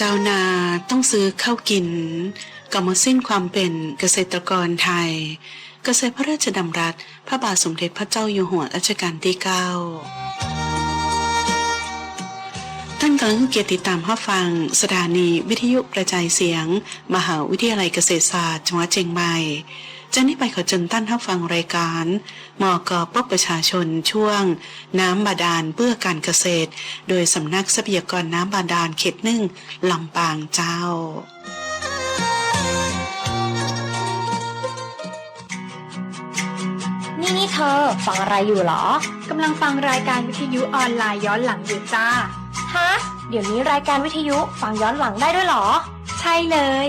เจ้านาต้องซื้อข้าวกินก็หมดสิ้นความเป็นเกษตรกรไทย เกษตรพระราชดำรัส พระบาทสมเด็จพระเจ้าอยู่หัวรัชกาลที่เก้าท่านกำลังเกียรติดตามรับฟัง สถานีวิทยุกระจายเสียง มหาวิทยาลัยเกษตรศาสตร์จังหวัดเชียงใหม่ จากนี้ไปขอเชิญท่านรับฟังรายการมกปประชาชนช่วง น้ำบาดาลเพื่อการเกษตร โดยสำนักทรัพยากรน้ำบาดาลเขตหนึ่งลำปางเจ้านี่นี่เธอ ฟังอะไรอยู่เหรอกำลังฟังรายการวิทยุออนไลน์ย้อนหลังอยู่จ้า ฮะ เดี๋ยวนี้รายการวิทยุฟังย้อนหลังได้ด้วยเหรอ ใช่เลย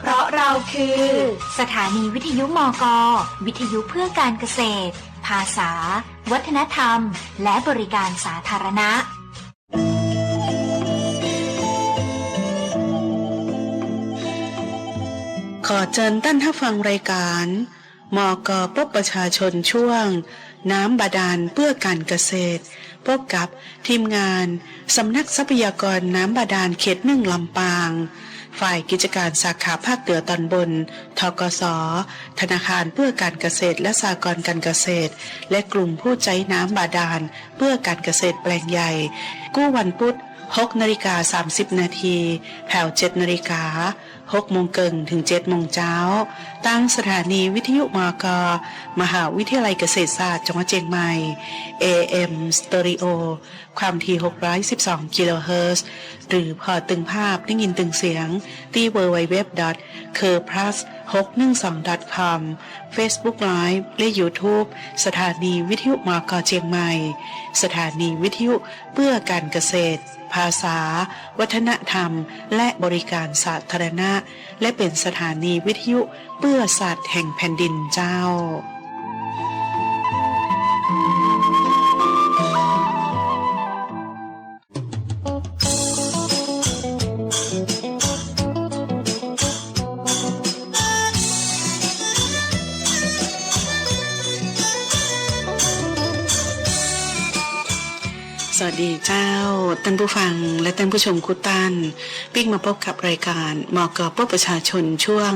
เพราะเราคือ สถานีวิทยุมก วิทยุเพื่อการเกษตร ภาษา วัฒนธรรม และบริการสาธารณะ ขอเชิญท่านรับฟังรายการ มกปประชาชนช่วง น้ำบาดาลเพื่อการเกษตร พบกับทีมงานสำนักทรัพยากรน้ำบาดาลเขตหนึ่งลำปาง ฝ่ายกิจการสาขาภาคเหนือตอนบน ทกส ธนาคารเพื่อการเกษตรและสหกรณ์การเกษตร และกลุ่มผู้ใจน้ำบาดาล เพื่อการเกษตรแปลงใหญ่ กู้วันพุธ6นาฬิกา30 นาทีแผ่ว7นาฬิกา6โมงเกิงถึง7โมงเช้า ตั้งสถานีวิทยุมก มหาวิทยาลัยเกษตรศาสตร์จังหวัดเชียงใหม่ AM Stereo ความถี่ 612 กิโลเฮิรตซ์ หรือพอตึงภาพได้ยินตึงเสียง ที่ www c u r p l u s 612 com Facebook Live และ YouTube สถานีวิทยุมกเชียงใหม่ สถานีวิทยุเพื่อการเกษตร ภาษา วัฒนธรรม และบริการสาธารณะ และเป็นสถานีวิทยุเพื่อศาสตร์แห่งแผ่นดินเจ้า ดีเจ้าท่านผู้ฟังและท่านผู้ชมคุตันวิ่งมาพบกับรายการมอกอปประชาชนช่วง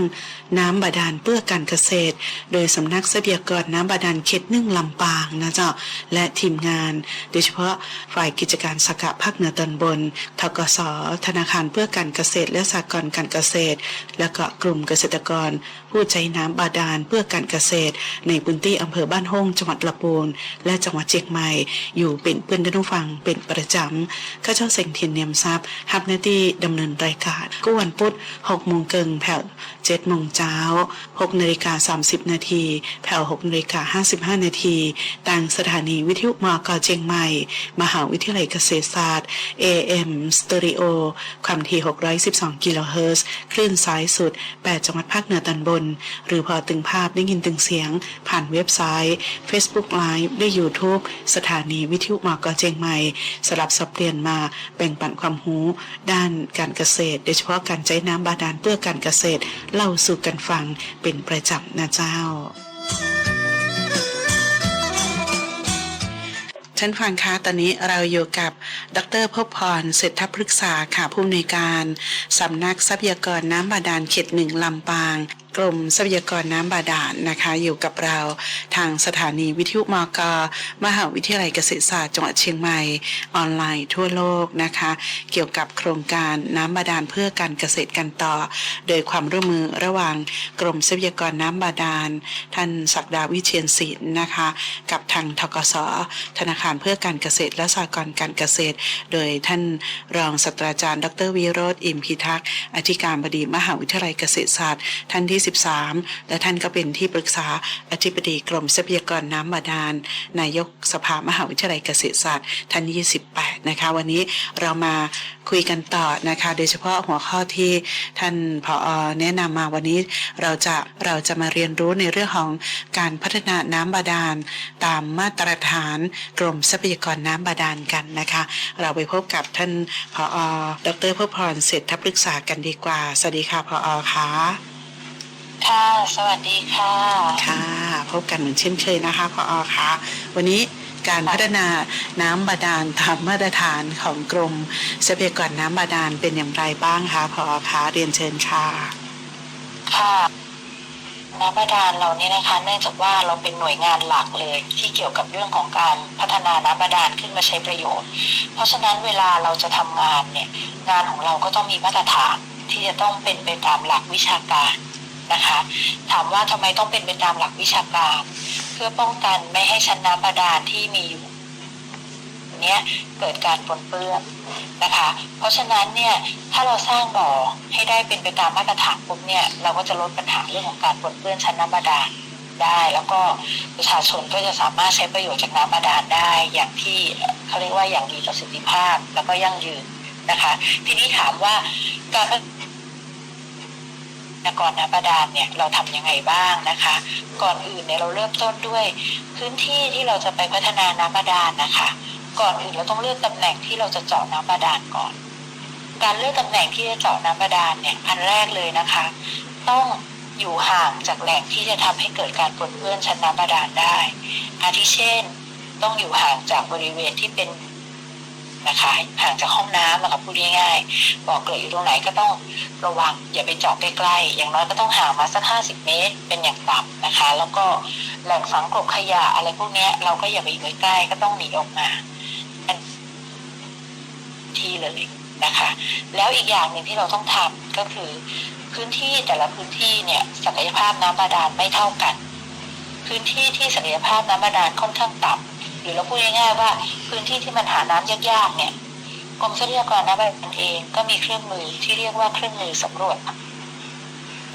น้ำบาดาลเพื่อการเกษตร โดยสำนักทรัพยากรน้ำบาดาลเขตหนึ่งลำปางนะเจ้าและทีมงาน โดยเฉพาะฝ่ายกิจการสกัภาคเหนือตอนบนทกสธนาคารเพื่อการเกษตรและสหกรณ์การเกษตร และก็กลุ่มเกษตรกร ผู้ใช้น้ำบาดาลเพื่อการเกษตร ในพื้นที่อำเภอบ้านห้องจังหวัดลำพูนและจังหวัดเชียงใหม่ อยู่เป็นเพื่อนท่านผู้ฟังเป็นประจำข้าเจ้าเสงเทียนเนียมทรัพย์ฮับหน้าที่ดำเนินรายการก็วันพุธ6โมงเกิงแผ่ว7โมงเช้า6นาฬิกา30นาทีแผ่ว6นาฬิกา55นาทีต่างสถานีวิทยุมกเชียงใหม่ มหาวิทยาลัยเกษตรศาสตร์ AM Stereo ความถี่612กิโลเฮิรตซ์คลื่นสายสุด 8 จังหวัดภาคเหนือตอนบนหรือพอตึงภาพได้ยินตึงเสียง ผ่านเว็บไซต์ Facebook Live ได้ YouTube สถานีวิทยุมอกเชียงใหม่ สลับสับเปลี่ยนมาแบ่งปันความรู้ด้านการเกษตร โดยเฉพาะการใช้น้ำบาดาลเพื่อการเกษตร เล่าสู่กันฟังเป็นประจำนะเจ้าท่านฟังคะตอนนี้เราอยู่กับ ดรพบพรเศรษฐพฤกษาค่ะผู้อำนวยการ สำนักทรัพยากรน้ำบาดาลเขตหนึ่งลำปาง กรมทรัพยากรน้ำบาดาลนะคะ อยู่กับเราทางสถานีวิทยุมก มหาวิทยาลัยเกษตรศาสตร์จังหวัดเชียงใหม่ ออนไลน์ทั่วโลกนะคะ เกี่ยวกับโครงการน้ำบาดาลเพื่อการเกษตรกันต่อ โดยความร่วมมือระหว่างกรมทรัพยากรน้ำบาดาล ท่านศักดาวิเชียนศิลป์นะคะ กับทางทกสธนาคารเพื่อการเกษตรและสหกรณ์การเกษตร โดยท่านรองศาสตราจารย์ ดรวิโรธอิมพิทักษ์อธิการบดีมหาวิทยาลัยเกษตรศาสตร์ ท่านที่23และท่านก็เป็นที่ปรึกษาอธิบดีกรมทรัพยากรน้ำบาดาล นายกสภามหาวิทยาลัยเกษตรศาสตร์ท่าน 28 นะคะ วันนี้เรามาคุยกันต่อนะคะ โดยเฉพาะหัวข้อที่ท่านผอแนะนำมาวันนี้เราจะเราจะมาเรียนรู้ในเรื่องของการพัฒนาน้ำบาดาล ตามมาตรฐานกรมทรัพยากรน้ำบาดาลกันนะคะ เราไปพบกับท่านผอดรพ่อพรเศรษฐปรึกษากันดีกว่า สวัสดีค่ะผอค่ะ ค่ะ สวัสดีค่ะ ค่ะ พบกันเหมือนเช่นเคยนะคะผอค่ะ วันนี้การพัฒนาน้ำบาดาลตามมาตรฐานของกรมทรัพยากรน้ำบาดาลเป็นอย่างไรบ้างคะผอคะเรียนเชิญค่ะ ค่ะน้ำบาดาลเราเนี่ยนะคะเนื่องจากว่าเราเป็นหน่วยงานหลักเลย ที่เกี่ยวกับเรื่องของการพัฒนาน้ำบาดาลขึ้นมาใช้ประโยชน์ เพราะฉะนั้นเวลาเราจะทำงานเนี่ยงานของเราก็ต้องมีมาตรฐานที่จะต้องเป็นไปตามหลักวิชาการ นะคะ ถามว่าทำไมต้องเป็นไปตามหลักวิชาการ เพื่อป้องกันไม่ให้ชั้นน้ำบาดาลที่มีอยู่เนี้ยเกิดการปนเปื้อนนะคะ เพราะฉะนั้นเนี่ยถ้าเราสร้างบ่อให้ได้เป็นไปตามมาตรฐานปุ๊บเนี่ยเราก็จะลดปัญหาเรื่องของการปนเปื้อนชั้นน้ำบาดาลได้ แล้วก็ประชาชนก็จะสามารถใช้ประโยชน์จากน้ำบาดาลได้ อย่างที่เขาเรียกว่าอย่างมีประสิทธิภาพแล้วก็ยั่งยืนนะคะ ทีนี้ถามว่าการ นกรน้ำบาดาลเนี่ยเราทำยังไงบ้างนะคะ ก่อนอื่นเนี่ยเราเริ่มต้นด้วย พื้นที่ที่เราจะไปพัฒนาน้ำบาดาลนะคะ ก่อนอื่นเราต้องเลือกตำแหน่งที่เราจะเจาะน้ำบาดาลก่อน การเลือกตำแหน่งที่จะเจาะน้ำบาดาลเนี่ยอันแรกเลยนะคะ ต้องอยู่ห่างจากแหล่งที่จะทำให้เกิดการปนเปื้อนชั้นน้ำบาดาลได้ อาทิเช่น ต้องอยู่ห่างจากบริเวณที่เป็น นะคะห่างจากห้องน้ำนะคะพูดง่ายๆบอกเกิดอยู่ตรงไหนก็ต้องระวังอย่าไปเจาะใกล้ๆอย่างน้อยก็ต้องห่างมาสักห้าสิบเมตร เป็นอย่างต่ำนะคะ แล้วก็แหล่งฝังกลบขยะอะไรพวกนี้เราก็อย่าไปอยู่ใกล้ก็ต้องหนีออกมาที่เลยนะคะ แล้วอีกอย่างหนึ่งที่เราต้องทำก็คือพื้นที่แต่ละพื้นที่เนี่ยศักยภาพน้ำบาดาลไม่เท่ากัน พื้นที่ที่ศักยภาพน้ำบาดาลค่อนข้างต่ำ หรือเราพูดง่ายๆว่า พื้นที่ที่มันหาน้ำยากๆเนี่ยกรมทรัพยากรน้ำบาดาลเองก็มีเครื่องมือที่เรียกว่าเครื่องมือสำรวจ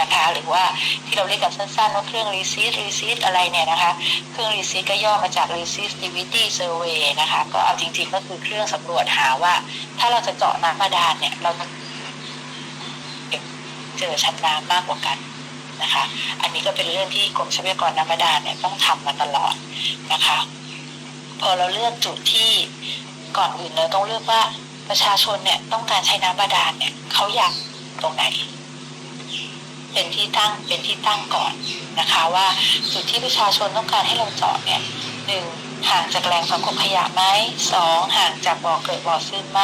นะคะหรือว่าที่เราเรียกกันสั้นๆว่าเครื่อง receipt receipt อะไรเนี่ยนะคะเครื่อง receipt ก็ย่อมาจาก resistivity survey นะคะก็เอาจริงๆก็คือเครื่องสำรวจหาว่า ถ้าเราจะเจาะน้ำบาดาลเนี่ยเราจะเจอชั้นน้ำมากกว่ากันนะคะ อันนี้ก็เป็นเรื่องที่กรมทรัพยากรน้ำบาดาลเนี่ยต้องทำมาตลอดนะคะ พอเราเลือกจุดที่ก่อนอื่นเราต้องเลือกว่าประชาชนเนี่ยต้องการใช้น้ำบาดาลเนี่ยเขาอยากตรงไหน เป็นที่ตั้งเป็นที่ตั้งก่อนนะคะ ว่าจุดที่ประชาชนต้องการให้เราเจาะเนี่ยหนึ่งห่างจากแหล่งสังคมขยะไหมสองห่างจากบ่อเกิดบ่อซึมไหม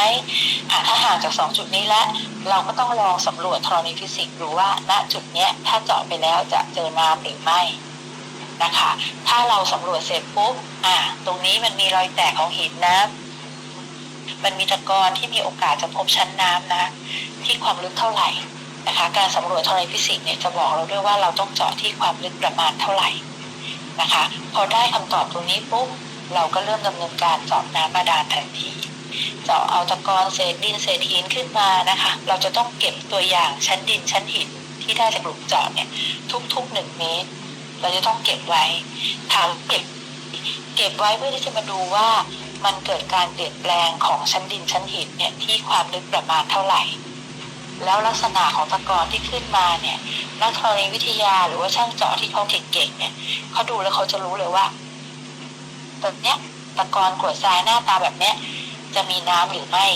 ถ้าห่างจากสองจุดนี้แล้วเราก็ต้องลองสำรวจธรณีฟิสิกส์ดูว่าณจุดเนี้ยถ้าเจาะไปแล้วจะเจอน้ำหรือไม่ นะคะ ถ้าเราสำรวจเสร็จปุ๊บอะตรงนี้มันมีรอยแตกของหินนะมันมีตะกอนที่มีโอกาสจะพบชั้นน้ำนะ ที่ความลึกเท่าไหร่นะคะ การสำรวจธรณีฟิสิกส์เนี่ยจะบอกเราด้วยว่าเราต้องเจาะที่ความลึกประมาณเท่าไหร่นะคะ พอได้คำตอบตรงนี้ปุ๊บเราก็เริ่มดำเนินการเจาะน้ำบาดาลทันทีเจาะเอาตะกอนเศษดินเศษหินขึ้นมานะคะ เราจะต้องเก็บตัวอย่างชั้นดินชั้นหินที่ได้จากหลุมเจาะเนี่ยทุกๆหนึ่งเมตร เราจะต้องเก็บไว้ถามเก็บเก็บไว้เพื่อที่จะมาดูว่ามันเกิดการเปลี่ยนแปลงของชั้นดินชั้นหินเนี่ยที่ความลึกประมาณเท่าไหร่ แล้วลักษณะของตะกอนที่ขึ้นมาเนี่ยนักธรณีวิทยาหรือว่าช่างเจาะที่เขาเก่งๆเนี่ยเขาดูแล้วเขาจะรู้เลยว่าตรงเนี้ยตะกอนกรวดทรายหน้าตาแบบเนี้ยจะมีน้ำหรือไม่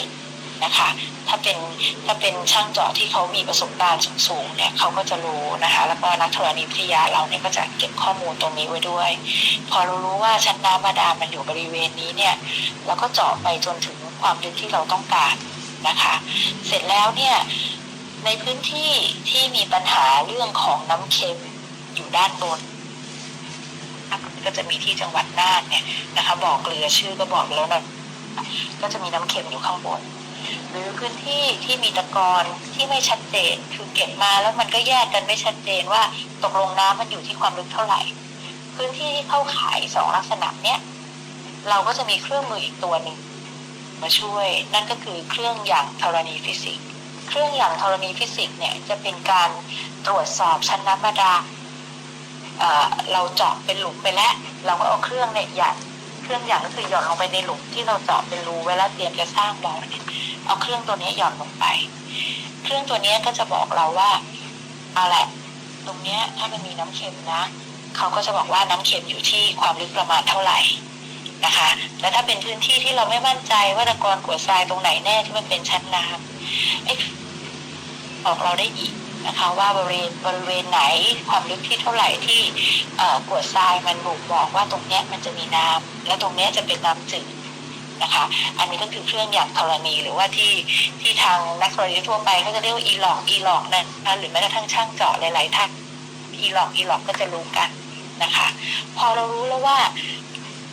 นะคะ ถ้าเป็นถ้าเป็นช่างเจาะที่เขามีประสบการณ์สูงๆเนี่ยเขาก็จะรู้นะคะ แล้วก็นักธรณีวิทยาเราเนี่ยก็จะเก็บข้อมูลตรงนี้ไว้ด้วย พอเรารู้ว่าชั้นน้ำบาดาลมันอยู่บริเวณนี้เนี่ยเราก็เจาะไปจนถึงความลึกที่เราต้องการนะคะ เสร็จแล้วเนี่ยในพื้นที่ที่มีปัญหาเรื่องของน้ำเค็มอยู่ด้านบนก็จะมีที่จังหวัดน่านเนี่ยนะคะ บอกเกลือชื่อก็บอกแล้วนะก็จะมีน้ำเค็มอยู่ข้างบน หรือพื้นที่ที่มีตะกอนที่ไม่ชัดเจนคือเก็บมาแล้วมันก็แยกกันไม่ชัดเจนว่าตกลงน้ำมันอยู่ที่ความลึกเท่าไหร่ พื้นที่ที่เข้าขายสองลักษณะเนี้ยเราก็จะมีเครื่องมืออีกตัวหนึ่งมาช่วย นั่นก็คือเครื่องอย่างธรณีฟิสิกส์เครื่องอย่างธรณีฟิสิกส์เนี่ยจะเป็นการตรวจสอบชั้นน้ำบาดาลเอ่อเราเจาะเป็นหลุมไปแล้ว เราก็เอาเครื่องเนี่ยหยัด เครื่องหยัดก็คือหย่อนลงไปในหลุมที่เราเจาะเป็นรูไว้แล้วเตรียมจะสร้างบ่อเนี่ยเอาเครื่องตัวนี้หย่อนลงไป เครื่องตัวนี้ก็จะบอกเราว่าเอาแหละตรงเนี้ยถ้ามันมีน้ำเค็มนะเขาก็จะบอกว่าน้ำเค็มอยู่ที่ความลึกประมาณเท่าไหร่นะคะ และถ้าเป็นพื้นที่ที่เราไม่มั่นใจว่าตะกอนกรวดทรายตรงไหนแน่ที่มันเป็นชั้นน้ำไอ้บอกเราได้อีก นะคะว่าบริเวณบริเวณไหนความลึกที่เท่าไหร่ที่กรวดทรายมันบ่งบอกว่าตรงเนี้ยมันจะมีน้ำและตรงเนี้ยจะเป็นน้ำจืดนะคะ อันนี้ก็คือเครื่องหยักธรณีหรือว่าที่ที่ทางนักธรณีทั่วไปเขาจะเรียกว่าอีหลอกอีหลอกนั่นนะหรือแม้กระทั่งช่างเจาะหลายๆท่านอีหลอกอีหลอกก็จะรู้กันนะคะ พอเรารู้แล้วว่า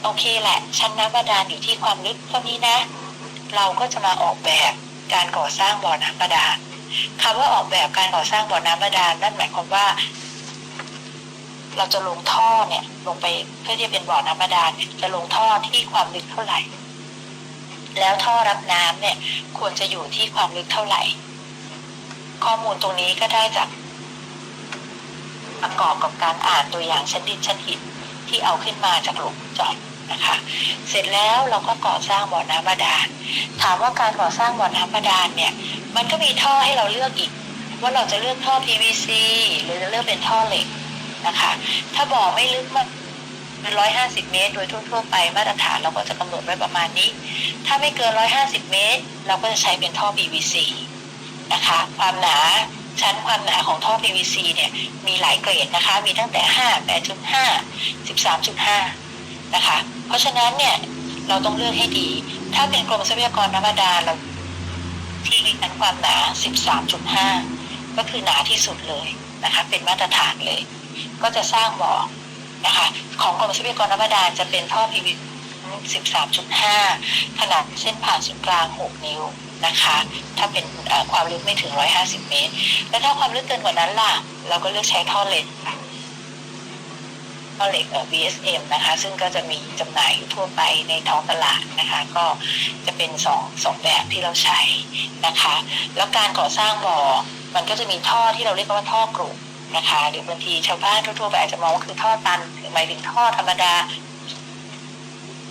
โอเคแหละชั้นน้ำบาดาลอยู่ที่ความลึกเท่านี้นะ เราก็จะมาออกแบบการก่อสร้างบ่อน้ำบาดาล คำว่าออกแบบการก่อสร้างบ่อน้ำบาดาลนั่นหมายความว่า เราจะลงท่อเนี่ย ลงไปเพื่อที่จะเป็นบ่อน้ำบาดาลจะลงท่อที่ความลึกเท่าไหร่ แล้วท่อรับน้ำเนี่ย ควรจะอยู่ที่ความลึกเท่าไหร่ ข้อมูลตรงนี้ก็ได้จากประกอบกับการอ่านตัวอย่างชั้นดินชั้นหินที่เอาขึ้นมาจากหลุมเจอด นะคะ เสร็จแล้วเราก็ก่อสร้างบ่อน้ำบาดาล ถามว่าการก่อสร้างบ่อน้ำบาดาลเนี่ย มันก็มีท่อให้เราเลือกอีก ว่าเราจะเลือกท่อ PVC หรือจะเลือกเป็นท่อเหล็กนะคะ ถ้าบ่อไม่ลึกมากเป็นร้อยห้าสิบเมตร โดยทั่วๆไปมาตรฐานเราก็จะกำหนดไว้ประมาณนี้ ถ้าไม่เกินร้อยห้าสิบเมตร เราก็จะใช้เป็นท่อ PVC นะคะ ความหนาชั้นความหนาของท่อ PVC เนี่ยมีหลายเกรดนะคะ มีตั้งแต่ 5 8.5 13.5 นะคะ เพราะฉะนั้นเนี่ยเราต้องเลือกให้ดี ถ้าเป็นกรมทรัพยากรน้ำบาดาลเราที่ชั้นความหนา 13.5 ก็คือหนาที่สุดเลยนะคะ เป็นมาตรฐานเลย ก็จะสร้างบ่อนะคะ ของกรมทรัพยากรน้ำบาดาลจะเป็นท่อ PVC 13.5 ขนาดเส้นผ่านศูนย์กลาง 6 นิ้วนะคะ ถ้าเป็นความลึกไม่ถึง 150 เมตร แล้วถ้าความลึกเกินกว่านั้นล่ะ เราก็เลือกใช้ท่อเหล็ก ท่อเหล็กเอ่อ VSM นะคะ ซึ่งก็จะมีจำหน่ายอยู่ทั่วไปในท้องตลาดนะคะ ก็จะเป็นสองสองแบบที่เราใช้นะคะ แล้วการก่อสร้างบ่อ มันก็จะมีท่อที่เราเรียกว่าท่อกรุนะคะหรือบางทีชาวบ้านทั่วๆไปอาจจะมองว่าคือท่อตันหมายถึงท่อธรรมดา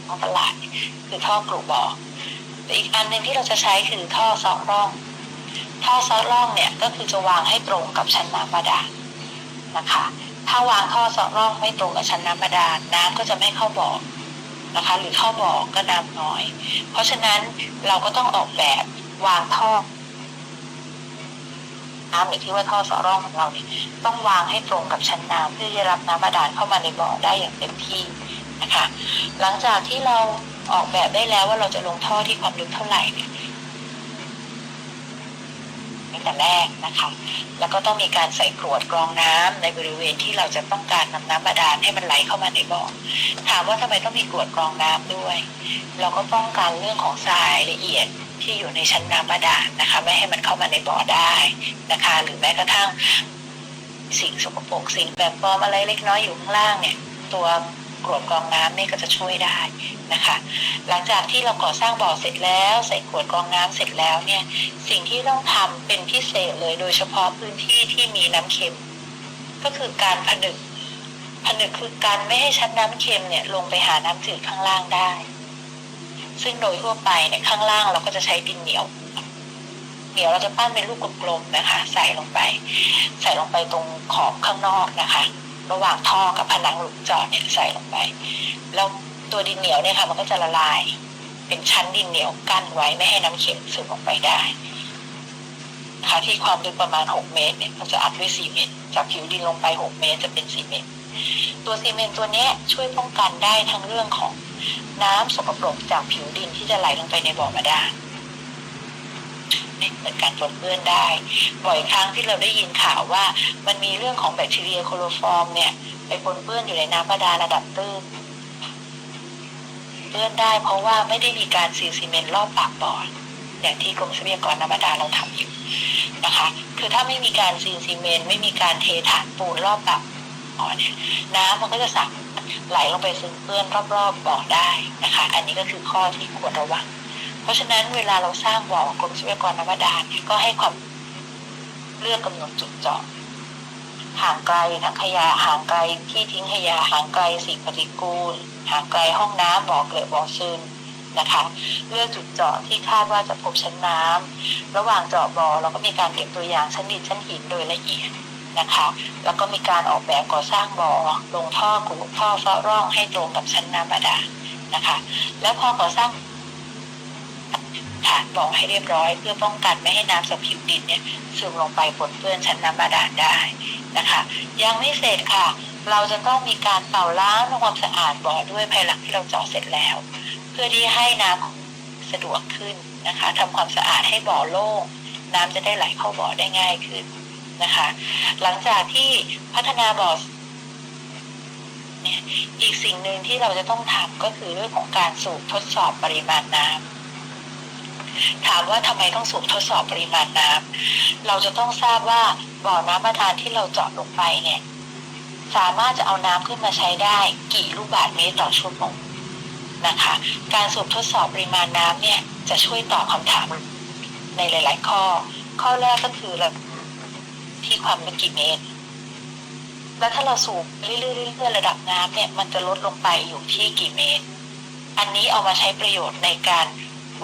ท้องตลาด คือท่อกรุบ่อแต่อีกอันหนึ่งที่เราจะใช้คือท่อซอกร่อง ท่อซอกร่องเนี่ยก็คือจะวางให้ตรงกับชั้นน้ำบาดาลนะคะ ถ้าวางท่อซอกร่องไม่ตรงกับชั้นน้ำบาดาลน้ำก็จะไม่เข้าบ่อนะคะ หรือเข้าบ่อก็น้ำน้อย เพราะฉะนั้นเราก็ต้องออกแบบวางท่อน้ำหรือที่ว่าท่อสอร่องของเราเนี่ยต้องวางให้ตรงกับชั้นน้ำเพื่อจะรับน้ำบาดาลเข้ามาในบ่อได้อย่างเต็มที่นะคะ หลังจากที่เราออกแบบได้แล้วว่าเราจะลงท่อที่ความลึกเท่าไหร่เนี่ย ตั้งแต่แรกนะคะ แล้วก็ต้องมีการใส่กรวดกรองน้ำในบริเวณที่เราจะต้องการนำน้ำบาดาลให้มันไหลเข้ามาในบ่อ ถามว่าทำไมต้องมีกรวดกรองน้ำด้วย เราก็ป้องกันเรื่องของทรายละเอียดที่อยู่ในชั้นน้ำบาดาลนะคะ ไม่ให้มันเข้ามาในบ่อได้นะคะ หรือแม้กระทั่งสิ่งสกปรกสิ่งแบบปลอมอะไรเล็กน้อยอยู่ข้างล่างเนี่ย ตัว กรวดกรองน้ำนี่ก็จะช่วยได้นะคะ หลังจากที่เราก่อสร้างบ่อเสร็จแล้ว ใส่ขวดกรองน้ำเสร็จแล้วเนี่ยสิ่งที่ต้องทำเป็นพิเศษเลย โดยเฉพาะพื้นที่ที่มีน้ำเค็ม ก็คือการผนึกผนึกคือการไม่ให้ชั้นน้ำเค็มเนี่ยลงไปหาน้ำจืดข้างล่างได้ ซึ่งโดยทั่วไปเนี่ยข้างล่างเราก็จะใช้ดินเหนียวเหนียวเราจะปั้นเป็นลูกกลมๆนะคะ ใส่ลงไป ใส่ลงไปตรงขอบข้างนอกนะคะ ระหว่างท่อกับผนังหลุมเจอดเนี่ยใส่ลงไป แล้วตัวดินเหนียวเนี่ยค่ะมันก็จะละลาย เป็นชั้นดินเหนียวกั้นไว้ไม่ให้น้ำเค็มซึมออกไปได้นะคะที่ความลึกประมาณ 6 เมตรเนี่ยเราจะอัดด้วยซีเมนต์จากผิวดินลงไป 6 เมตรจะเป็นซีเมนต์ตัวซีเมนต์ตัวเนี้ยช่วยป้องกันได้ทั้งเรื่องของน้ำสกปรกจากผิวดินที่จะไหลลงไปในบ่อบาดาลเนี่ ยเหมือนการปนเปื้อนได้ บ่อยครั้งที่เราได้ยินข่าวว่า มันมีเรื่องของแบคทีเรียโคโลฟอร์มเนี่ยไปปนเปื้อนอยู่ในน้ำบาดาลระดับตื้นเปื้อนได้เพราะว่าไม่ได้มีการซีซีเมนต์รอบปากบ่ออย่างที่กรมทรัพยากรน้ำบาดาลเราทำอยู่นะคะ คือถ้าไม่มีการซีซีเมนต์ไม่มีการเทฐานปูนรอบปากบ่อเนี่ยน้ำมันก็จะสามารถไหลลงไปซึมเปื้อนรอบๆบ่อได้นะคะ อันนี้ก็คือข้อที่ควรระวัง เพราะฉะนั้นเวลาเราสร้างบ่อกรมทรัพยากรน้ำบาดาลเนี่ยก็ให้ความเลือกกำหนดจุดเจาะห่างไกลถังขยะห่างไกลที่ทิ้งขยะห่างไกลสิ่งปฏิกูลห่างไกลห้องน้ำบ่อเกลือบ่อซึมนะคะเลือกจุดเจาะที่คาดว่าจะพบชั้นน้ำระหว่างเจาะบ่อเราก็มีการเก็บตัวอย่างชั้นดินชั้นหินโดยละเอียดนะคะแล้วก็มีการออกแบบก่อสร้างบ่อลงท่อกุท่อเฝ้าร่องให้ตรงกับชั้นน้ำบาดาลนะคะ แล้วพอก่อสร้าง ฐานบ่อให้เรียบร้อย เพื่อป้องกันไม่ให้น้ำจากผิวดินเนี่ยซึมลงไปปนเปื้อนชั้นน้ำบาดาลได้นะคะ ยังไม่เสร็จค่ะ เราจะต้องมีการเป่าล้างทำความสะอาดบ่อด้วยภายหลังที่เราเจาะเสร็จแล้ว เพื่อที่ให้น้ำสะดวกขึ้นนะคะทำความสะอาดให้บ่อโล่งน้ำจะได้ไหลเข้าบ่อได้ง่ายขึ้นนะคะ หลังจากที่พัฒนาบ่อเนี่ยอีกสิ่งหนึ่งที่เราจะต้องทำก็คือเรื่องของการสูบทดสอบปริมาณน้ำ ถามว่าทำไมต้องสูบทดสอบปริมาณน้ำเราจะต้องทราบว่าบ่อน้ำบาดาลที่เราเจาะลงไปเนี่ย สามารถจะเอาน้ำขึ้นมาใช้ได้กี่ลูกบาศก์เมตรต่อชั่วโมงนะคะ การสูบทดสอบปริมาณน้ำเนี่ยจะช่วยตอบคำถามในหลาย ๆ ข้อ ข้อแรกก็คือเราที่ความลึกกี่เมตร แล้วถ้าเราสูบเรื่อยๆเรื่อยๆระดับน้ำเนี่ย มันจะลดลงไปอยู่ที่กี่เมตร อันนี้เอามาใช้ประโยชน์ในการ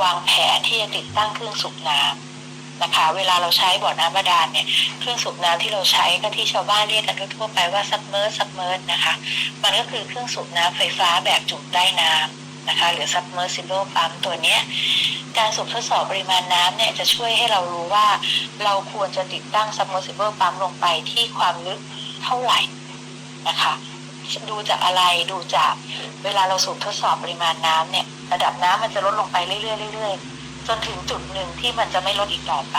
วางแผนที่จะติดตั้งเครื่องสูบน้ำนะคะ เวลาเราใช้บ่อน้ำบาดาลเนี่ย เครื่องสูบน้ำที่เราใช้ก็ที่ชาวบ้านเรียกกันทั่วไปว่าซับเมอร์ซับเมอร์นะคะ มันก็คือเครื่องสูบน้ำไฟฟ้าแบบจุ่มใต้น้ำนะคะ หรือ submersible pump ตัวเนี้ยการสูบทดสอบปริมาณน้ำเนี่ยจะช่วยให้เรารู้ว่า เราควรจะติดตั้ง submersible pump ลงไปที่ความลึกเท่าไหร่นะคะ ดูจากอะไรดูจากเวลาเราสูบทดสอบปริมาณน้ำเนี่ย ระดับน้ำมันจะลดลงไปเรื่อยๆเรื่อยๆจนถึงจุดหนึ่งที่มันจะไม่ลดอีกต่อไป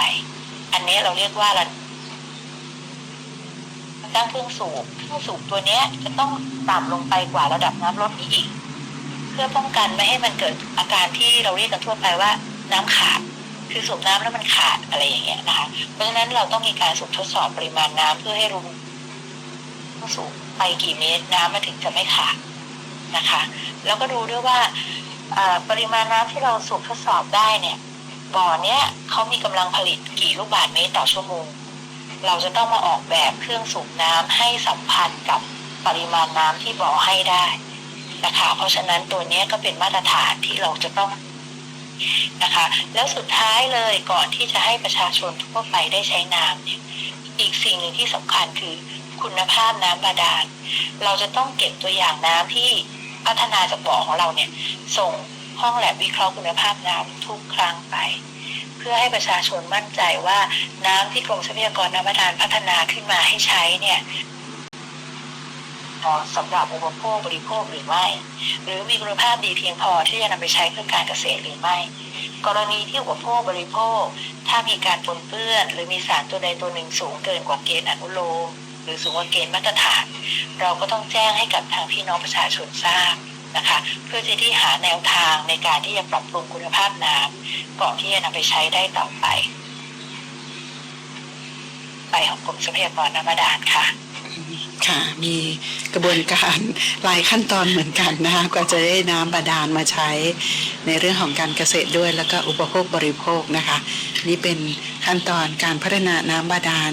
อันนี้เราเรียกว่าระตั้งเครื่องสูบเครื่องสูบตัวเนี้ยจะต้องต่ำลงไปกว่าระดับน้ำลดนี้อีก เพื่อป้องกันไม่ให้มันเกิดอาการที่เราเรียกกันทั่วไปว่าน้ำขาดคือสูบน้ำแล้วมันขาดอะไรอย่างเงี้ยนะคะ เพราะฉะนั้นเราต้องมีการสูบทดสอบปริมาณน้ำเพื่อให้รู้ สูบไปกี่เมตรน้ำมันถึงจะไม่ขาดนะคะ แล้วก็ดูด้วยว่าปริมาณน้ำที่เราสูบทดสอบได้เนี่ยบ่อเนี้ยเขามีกำลังผลิตกี่ลูกบาศก์เมตรต่อชั่วโมง เราจะต้องมาออกแบบเครื่องสูบน้ำให้สัมพันธ์กับปริมาณน้ำที่บ่อให้ได้นะคะ เพราะฉะนั้นตัวเนี้ยก็เป็นมาตรฐานที่เราจะต้องนะคะ แล้วสุดท้ายเลยก่อนที่จะให้ประชาชนทั่วไปได้ใช้น้ำเนี่ยอีกสิ่งหนึ่งที่สำคัญคือ คุณภาพน้ำบาดาล เราจะต้องเก็บตัวอย่างน้ำที่พัฒนาจากบ่อของเราเนี่ย ส่งห้องแลบวิเคราะห์คุณภาพน้ำทุกครั้งไป เพื่อให้ประชาชนมั่นใจว่าน้ำที่กรมทรัพยากรน้ำบาดาลพัฒนาขึ้นมาให้ใช้เนี่ยเหมาะสำหรับอุปโภคบริโภคหรือไม่ หรือมีคุณภาพดีเพียงพอที่จะนำไปใช้เพื่อการเกษตรหรือไม่ กรณีที่อุปโภคบริโภค ถ้ามีการปนเปื้อน หรือมีสารตัวใดตัวหนึ่งสูงเกินกว่าเกณฑ์อนุโลม หรือสูงกว่าเกณฑ์มาตรฐาน เราก็ต้องแจ้งให้กับทางพี่น้องประชาชนทราบนะคะ เพื่อจะที่หาแนวทางในการที่จะปรับปรุงคุณภาพน้ำก่อนที่จะนำไปใช้ได้ต่อไป ไปของกรมทรัพยากรน้ำบาดาลค่ะ ค่ะ มีกระบวนการหลายขั้นตอนเหมือนกันนะคะกว่าจะได้น้ำบาดาลมาใช้ในเรื่องของการเกษตรด้วย แล้วก็อุปโภคบริโภคนะคะ นี่เป็นขั้นตอนการพัฒนาน้ำบาดาล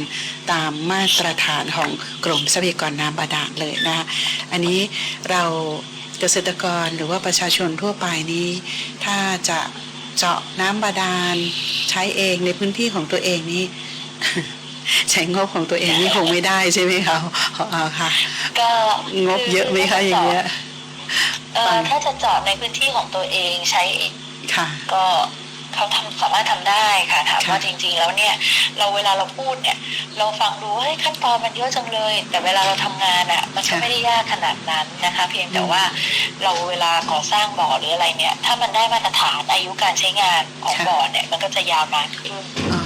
ตามมาตรฐานของกรมทรัพยากรน้ำบาดาลเลยนะคะอันนี้เราเกษตรกรหรือว่าประชาชนทั่วไปนี้ ถ้าจะเจาะน้ำบาดาลใช้เองในพื้นที่ของตัวเองนี้ ใช้งบของตัวเองนี่คงไม่ได้ใช่ไหมคะเอาค่ะก็งบเยอะไหมคะอย่างเงี้ยเอ่อถ้าจะเจาะในพื้นที่ของตัวเองใช้เองค่ะ ก็เขาทำสามารถทำได้ค่ะถามค่ะว่าจริง ๆ แล้วเนี่ย เราเวลาเราพูดเนี่ย เราฟังดูเฮ้ยขั้นตอนมันเยอะจังเลย แต่เวลาเราทำงานอะ มันก็ไม่ได้ยากขนาดนั้นนะคะ เพียงแต่ว่าเราเวลาก่อสร้างบ่อหรืออะไรเนี่ย ถ้ามันได้มาตรฐานอายุการใช้งานของบ่อเนี่ย มันก็จะยาวนานขึ้นอ๋อ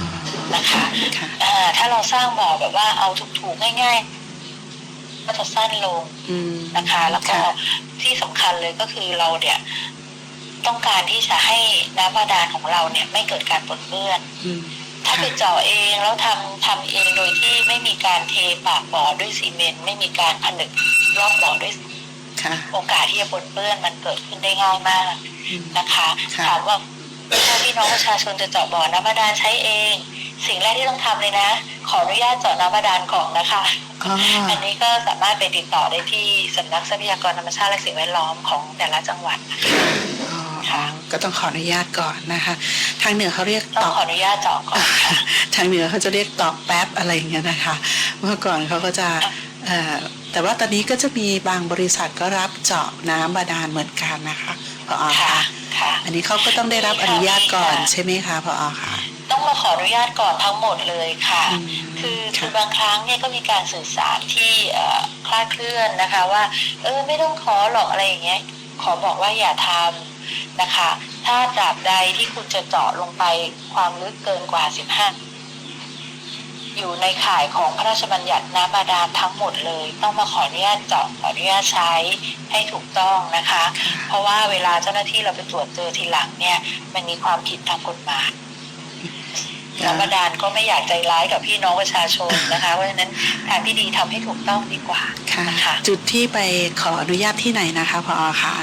นะคะค่ะอ่าถ้าเราสร้างบ่อแบบว่าเอาถูกๆง่าย ๆ ก็จะสั้นลงอืมนะคะ แล้วก็ค่ะที่สำคัญเลยก็คือเราเนี่ย ต้องการที่จะให้น้ำบาดาลของเราเนี่ย ไม่เกิดการปนเปื้อนอืมถ้าค่ะไปเจาะเองแล้วทำทำเองโดยที่ไม่มีการเทปากบ่อด้วยซีเมนต์ไม่มีการผนึกรอบบ่อด้วยค่ะโอกาสที่จะปนเปื้อนมันเกิดขึ้นได้ง่ายมากอืมนะคะค่ะถามว่าถ้าพี่น้องประชาชนจะเจาะบ่อน้ำบาดาลใช้เอง สิ่งแรกที่ต้องทำเลยนะ ขออนุญาตเจาะน้ำบาดาลก่อนนะคะอ๋ออันนี้ก็สามารถไปติดต่อได้ที่สำนักทรัพยากรธรรมชาติและสิ่งแวดล้อมของแต่ละจังหวัดนะคะ อ๋อค่ะก็ต้องขออนุญาตก่อนนะคะ ทางเหนือเขาเรียกต้อตงอกขออนุญาตเจาะก่อนค่ะทางเหนือเขาจะเรียกตอกแป๊บอะไรอย่างเงี้ยนะคะ เมื่อก่อนเขาก็จะเอ่อแต่ว่าตอนนี้ก็จะมีบางบริษัทก็รับเจาะน้ำบาดาลเหมือนกันนะคะพอค่ะค่ะค่ะอันนี้เขาก็ต้องได้รับอนุญาตก่อนค่ะใช่ไหมคะพอค่ะ ต้องมาขออนุญาตก่อนทั้งหมดเลยค่ะอืมคือคืค่ะอบางครั้งเนี่ยก็มีการสื่อสารที่เอ่อคลาดเคลื่อนนะคะว่า เออไม่ต้องขอหรอกอะไรอย่างเงี้ย ขอบอกว่าอย่าทำนะคะ ถ้าตราบใดที่คุณจะเจาะลงไปความลึกเกินกว่า 15 อยู่ในข่ายของพระราชบัญญัติน้ำบาดาลทั้งหมดเลย ต้องมาขออนุญาตเจาะขออนุญาตใช้ให้ถูกต้องนะคะ เพราะว่าเวลาเจ้าหน้าที่เราไปตรวจเจอทีหลังเนี่ย มันมีความผิดทางกฎหมาย น้ำบาดาลก็ไม่อยากใจร้ายกับพี่น้องประชาชนนะคะ เพราะฉะนั้นทางที่ดีทำให้ถูกต้องดีกว่าค่ะนะคะจุดที่ไปขออนุญาตที่ไหนนะคะพอค่ะ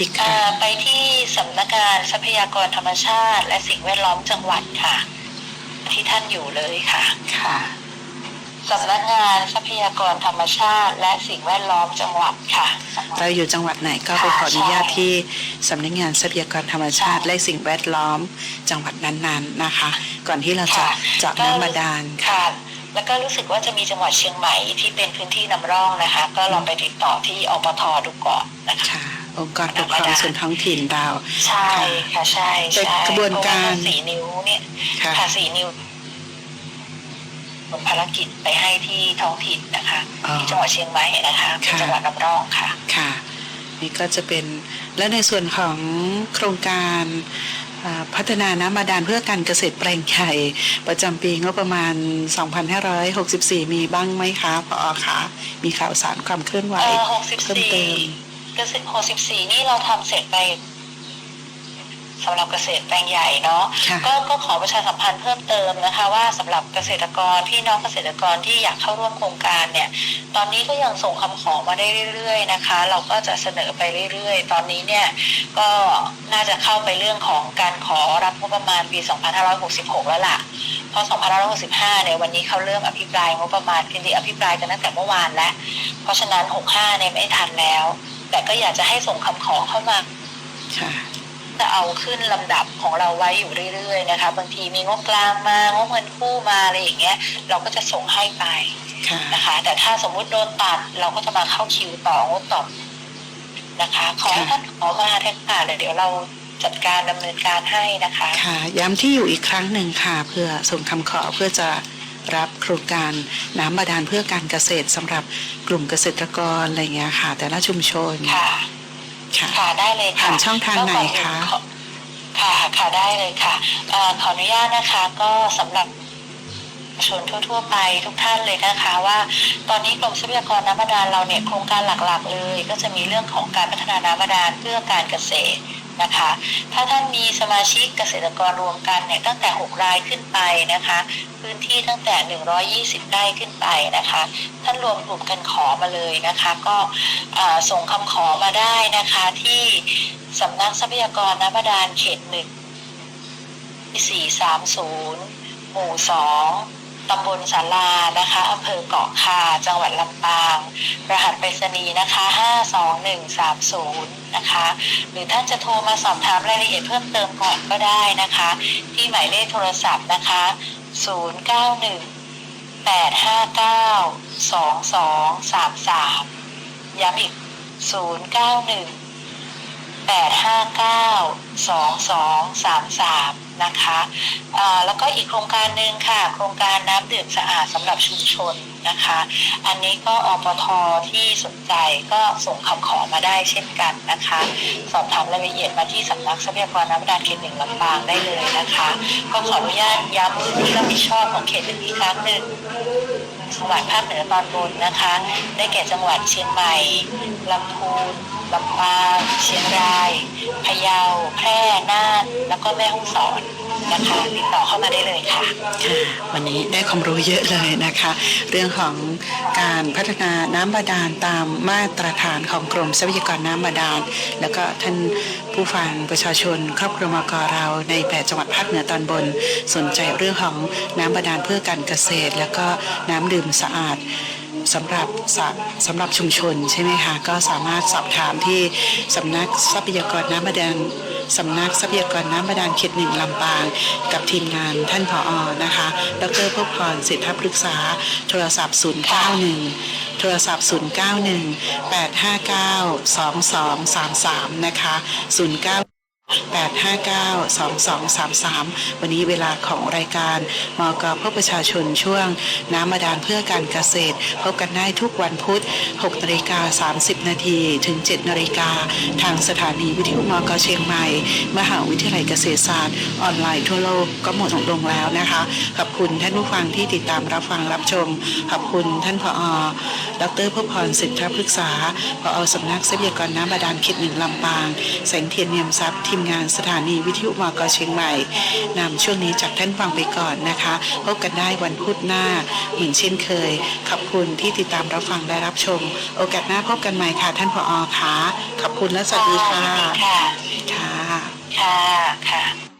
อีกคอ่ารั้งไปที่สำนักงานทรัพยากรธรรมชาติ และสิ่งแวดล้อมจังหวัดค่ะ ที่ท่านอยู่เลยค่ะ ค่ะ สำนักงานทรัพยากรธรรมชาติ และสิ่งแวดล้อมจังหวัดค่ะ เราอยู่จังหวัดไหนก็ไปขออนุญาตที่สำนักงานทรัพยากรธรรมชาติ และสิ่งแวดล้อมจังหวัดนั้นๆนะคะ ก่อนที่เราจะค่ะเจาะน้ำบาดาลค่ะ แล้วก็รู้สึกว่าจะมีจังหวัดเชียงใหม่ที่เป็นพื้นที่นำร่องนะคะ ก็ลองไปติดต่อที่อปทดูก่อนนะคะค่ะองค์กรปกครองส่วนท้องถิ่นเราใช่ค่ะใช่ใช่เป็นกระบวนการเพะว่สีนิ้วเนี่ยค่ะค่ะสีนิ้ว ภารกิจไปให้ที่ท้องถิ่นนะคะอ๋อที่จังหวัดเชียงใหม่นะคะเป็นค่ะจังหวัดนำร่องค่ะค่ะ นี่ก็จะเป็นและในส่วนของโครงการอ่าพัฒนาน้ำบาดาลเพื่อการเกษตรแปลงใหญ่ประจำปีงบประมาณ 2564 มีบ้างไหมคะพอคะมีข่าวสารความเคลื่อนไหวเอ่อหกสิบเพิ่มสี่เติมเกษตรหกสิบสี่นี่เราทำเสร็จไป สำหรับเกษตรแปลงใหญ่เนาะค่ะก็ก็ขอประชาสัมพันธ์เพิ่มเติมนะคะว่าสำหรับเกษตรกรพี่น้องเกษตรกรที่อยากเข้าร่วมโครงการเนี่ย ตอนนี้ก็ยังส่งคำขอมาได้เรื่อย ๆนะคะ เราก็จะเสนอไปเรื่อย ๆ ตอนนี้เนี่ยก็น่าจะเข้าไปเรื่องของการขอรับงบประมาณปี 2566 แล้วล่ะ เพราะ 2565 เนี่ยวันนี้เขาเริ่มอภิปรายงบประมาณจริงๆอภิปรายกันตั้งแต่เมื่อวานแล้ว เพราะฉะนั้น 65 เนี่ยไม่ทันแล้ว แต่ก็อยากจะให้ส่งคำขอเข้ามา ค่ะ จะเอาขึ้นลำดับของเราไว้อยู่เรื่อยๆนะคะบางทีมีงบกลางมางบเงินกู้มาอะไรอย่างเงี้ยเราก็จะส่งให้ไปค่ะนะคะแต่ถ้าสมมุติโดนตัดเราก็จะมาเข้าคิวต่องบต่อนะคะ ขอให้ค่ะท่านขอมาเถอะค่ะเดี๋ยวเดี๋ยวเราจัดการดำเนินการให้นะคะค่ะย้ำที่อยู่อีกครั้งหนึ่งค่ะ เพื่อส่งคำขอเพื่อจะรับโครงการน้ำบาดาลเพื่อการเกษตรสำหรับกลุ่มเกษตรกรอะไรอย่างเงี้ยค่ะ แต่ละชุมชนค่ะ ค่ะค่ะได้เลยค่ะผ่านช่องทางไหนคะก็ก่ออื่นขอค่ะค่ะได้เลยค่ะเอ่อขออนุญาตนะคะ ก็สำหรับประชาชนทั่ว ๆ ไปทุกท่านเลยนะคะ ว่าตอนนี้กรมทรัพยากรน้ำบาดาลเราเนี่ยโครงการหลักๆ เลย ก็จะมีเรื่องของการพัฒนาน้ำบาดาลเพื่อการเกษตร นะคะ ถ้าท่านมีสมาชิกเกษตรกรรวมกันเนี่ยตั้งแต่ 6 รายขึ้นไปนะคะ พื้นที่ตั้งแต่ 120 ไร่ขึ้นไปนะคะ ท่านรวมกลุ่มกันขอมาเลยนะคะ ก็ส่งคำขอมาได้นะคะที่สำนักทรัพยากรน้ำบาดาลเขตหนึ่งสี่สามศูนย์หมู่สอง ตำบลสารานะคะอำเภอเกาะคา จังหวัดลำปาง รหัสไปรษณีย์นะคะ 52130 นะคะ หรือท่านจะโทรมาสอบถามรายละเอียดเพิ่มเติมก่อนก็ได้นะคะ ที่หมายเลขโทรศัพท์นะคะ 091 859 2233 ย้ำอีก 091 859 2233 นะคะอ่าแล้วก็อีกโครงการหนึ่งค่ะ โครงการน้ำดื่มสะอาดสำหรับชุมชนนะคะ อันนี้ก็อปทที่สนใจก็ส่งคำขอมาได้เช่นกันนะคะ สอบถามรายละเอียดมาที่สำนักทรัพยากรน้ำบาดาลเขตหนึ่งลำปางได้เลยนะคะ ก็ขออนุญาตย้ำพื้นที่รับผิดชอบของเขตหนึ่งอีกครั้งหนึ่งจังหวัดภาคเหนือตอนบนนะคะ ได้แก่จังหวัดเชียงใหม่ลำพูน ลำปางเชียงราย พะเยา แพร่ น่าน แล้วก็แม่ฮ่องสอนนะคะติดต่อเข้ามาได้เลยค่ะ วันนี้ได้ความรู้เยอะเลยนะคะ เรื่องของการพัฒนาน้ำบาดาลตามมาตรฐานของกรมทรัพยากรน้ำบาดาล แล้วก็ท่านผู้ฟังประชาชน ครอบครัวมกเราในแปดจังหวัดภาคเหนือตอนบน สนใจเรื่องของน้ำบาดาลเพื่อการเกษตร แล้วก็น้ำดื่มสะอาด สำหรับสำหรับชุมชนใช่ไหมคะก็สามารถสอบถามที่สำนักทรัพยากรน้ำบาดาลสำนักทรัพยากรน้ำบาดาลเขตหนึ่งลำปาง กับทีมงานท่านผออนะคะ ดรพบพรสิทธปรึกษา โทรศัพท์ 091 โทรศัพท์ 091 859 2233 นะคะ 09 859 2233 วันนี้เวลาของรายการมกเพบประชาชนช่วง น้ำบาดาลเพื่อการเกษตร พบกันได้ทุกวันพุธ6นาฬิกา30 นาทีถึง 7นาฬิกาทางสถานีวิทยุมกเชียงใหม่ มหาวิทยาลัยเกษตรศาสตร์ ออนไลน์ทั่วโลกก็หมดลงแล้วนะคะ ขอบคุณท่านผู้ฟังที่ติดตามรับฟังรับชม ขอบคุณท่านผอดรพพรสิทธปรึกษาผอสำนักทรัพยากรน้ำบาดาลเขตหนึ่งลำปาง แสงเทียนเนียมทรัพย์ทีมงานสถานีวิทยุมกเชียงใหม่นำช่วงนี้จากท่านฟังไปก่อนนะคะ พบกันได้วันพุธหน้าเหมือนเช่นเคย ขอบคุณที่ติดตามรับฟังและรับชม โอกาสหน้าพบกันใหม่ค่ะ ท่านผอค่ะขอบคุณและสวัสดีค่ะค่ะค่ะค่ะค่ะ